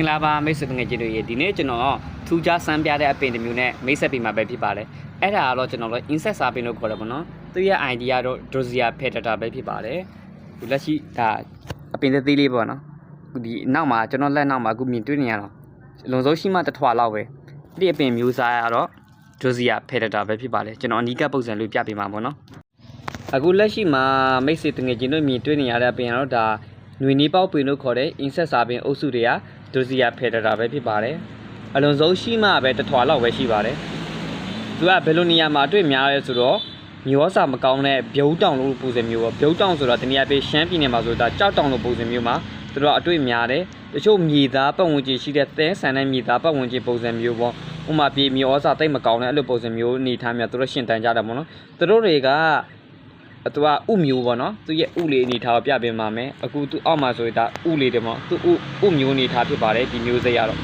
င်္ဂလာပါမိတ်ဆွေငယ်ချင်းတို့ရေဒီနေ့ကျွန်တော်ထူးခြားစမ်းပြတဲ့အပင်တစ်မျိုးနဲ့မိတ်ဆက်ပေးမှာပဲဖြစ်ပါတယ်အဲ့ဒါကတော့ကျွန်တော်တို့ insect စာပင်လို့ခေါ်တယ်ပေါ့နော်သူရဲ့ idea တော့ Drosera pedata ပဲဖြစ်ပါတယ်ဒီလက်ရှိဒါအပင်သေးသေးလေးပေါ့နော်အခုဒီနောက်မှာကျွန်တော်လက်နောက်မှာအခုမြင်တွေ့နေရတော့အလုံးစုံရှိမှတစ်ထွာလောက်ပဲအဲ့ဒီအပင်မျိုးစားကတော့ Drosera pedata ပဲဖြစ်ပါတယ်ကျွန်တော်အနီးကပ်ပုံစံလေးပြပေးမှာပေါ့နော်အခုလက်ရှိမှာမိတ်ဆွေတငယ်ချင်းတို့မြင်တွေ့နေရတဲ့အပင်ကတော့ဒါ ຫນွေနီးပေါက်ပင်လို့ခေါ်တဲ့ insect စာပင်အုပ်စုတွေကဒိုစီယာဖက်ဒတာပဲဖြစ်ပါတယ်အလုံးစုံရှိမှပဲတစ်ထွာလောက်ပဲရှိပါတယ်သူကဘယ်လိုနေရာမှာတွေ့များလဲဆိုတော့မျိုးစာမကောင်းတဲ့ဗျုံတောင်လို့ပုံစံမျိုးပေါ့ဗျုံတောင်ဆိုတော့တနည်းအားဖြင့်ရှမ်းပြည်နယ်မှာဆိုတာကြောက်တောင်လို့ပုံစံမျိုးမှာသူတို့ကအတွေ့များတယ်တချို့မြေသားပတ်ဝန်းကျင်ရှိတဲ့သဲဆန်တဲ့မြေသားပတ်ဝန်းကျင်ပုံစံမျိုးပေါ့ဥမာပြေမျိုးစာတိတ်မကောင်းတဲ့အဲ့လိုပုံစံမျိုးအနေထားများသူတို့ရှင်းတန်ကြတာပေါ့နော်သူတို့တွေက အတူကဥမျိုးပေါ့နော်သူရဲ့ဥလေးအနေထားကိုပြပေးပါမယ်အခုသူအောက်မှာဆိုရင်ဒါဥလေးတယ်ပေါ့သူဥဥမျိုးအနေထားဖြစ်ပါတယ်ဒီမျိုးစိတ်ရတော့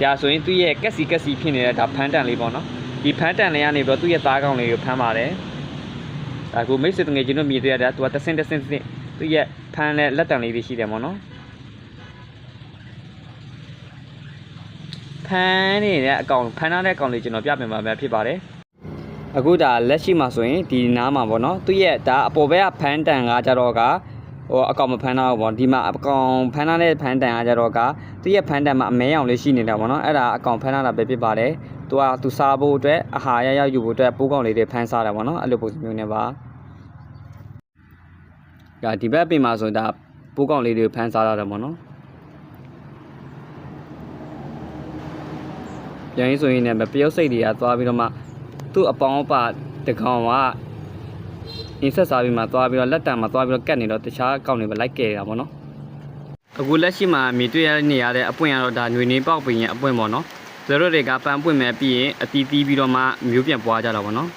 ဒါဆိုရင်သူရဲ့ကက်စီကက်စီဖြစ်နေတဲ့ဒါဖန်းတန်လေးပေါ့နော်ဒီဖန်းတန်လေးကနေပြီးတော့သူ့ရဲ့သားကောင်းလေးကိုဖမ်းပါတယ်ဒါကူမိတ်ဆွေတငယ်ချင်းတို့မြည်တွေ့ရတာသူကတဆင်းတဆင်းဆင်းသူ့ရဲ့ဖန်းနဲ့လက်တံလေးတွေရှိတယ်ပေါ့နော်ဖန်းနေတဲ့အကောင်ဖန်းထားတဲ့အကောင်လေးကျွန်တော်ပြပေးမှာပဲဖြစ်ပါတယ် အခုဒါလက်ရှိမှာဆိုရင်ဒီနားမှာပေါ့နော်သူရဲ့ဒါအပေါ်ဘက်ကဖန်းတန်ကကြတော့ကဟိုအကောင်မဖန်းတော့ဘူးပေါ့ဒီမှာအကောင်ဖန်းထားတဲ့ဖန်းတန်ကကြတော့ကသူရဲ့ဖန်းတန်မှာအမဲအောင်လေးရှိနေတာပေါ့နော်အဲ့ဒါအကောင်ဖန်းထားတာပဲဖြစ်ပါတယ်သူကသူစားဖို့အတွက်အာဟာရရယူဖို့အတွက်ပိုးကောင်လေးတွေဖန်းစားတာပေါ့နော်အဲ့လိုပုံစံမျိုးနဲ့ပါဒါဒီဘက်ပြင်မှာဆိုရင်ဒါပိုးကောင်လေးတွေဖန်းစားရတာပေါ့နော်ပြန်ရင်ဆိုရင်လည်းမပြုတ်စိတ်တွေကသွားပြီးတော့မှ သူ့အပေါင်းအပါတကောင်ကအင်းဆက်စားပြီးမှသွားပြီးတော့လက်တံမှာသွားပြီးတော့ကတ်နေတော့တခြားအကောင့်တွေပဲလိုက်ခဲ့တာပေါ့နော်အခုလက်ရှိမှာမြင်တွေ့ရနေရတဲ့အပွင့်ကတော့ဒါຫນွေနေပေါက်ပင်ရဲ့အပွင့်ပေါ့နော်ဇေရိုတွေကပန်းပွင့်မဲ့ပြီးရင်အတီးတီးပြီးတော့မှမျိုးပြန်ပွားကြတာပေါ့နော်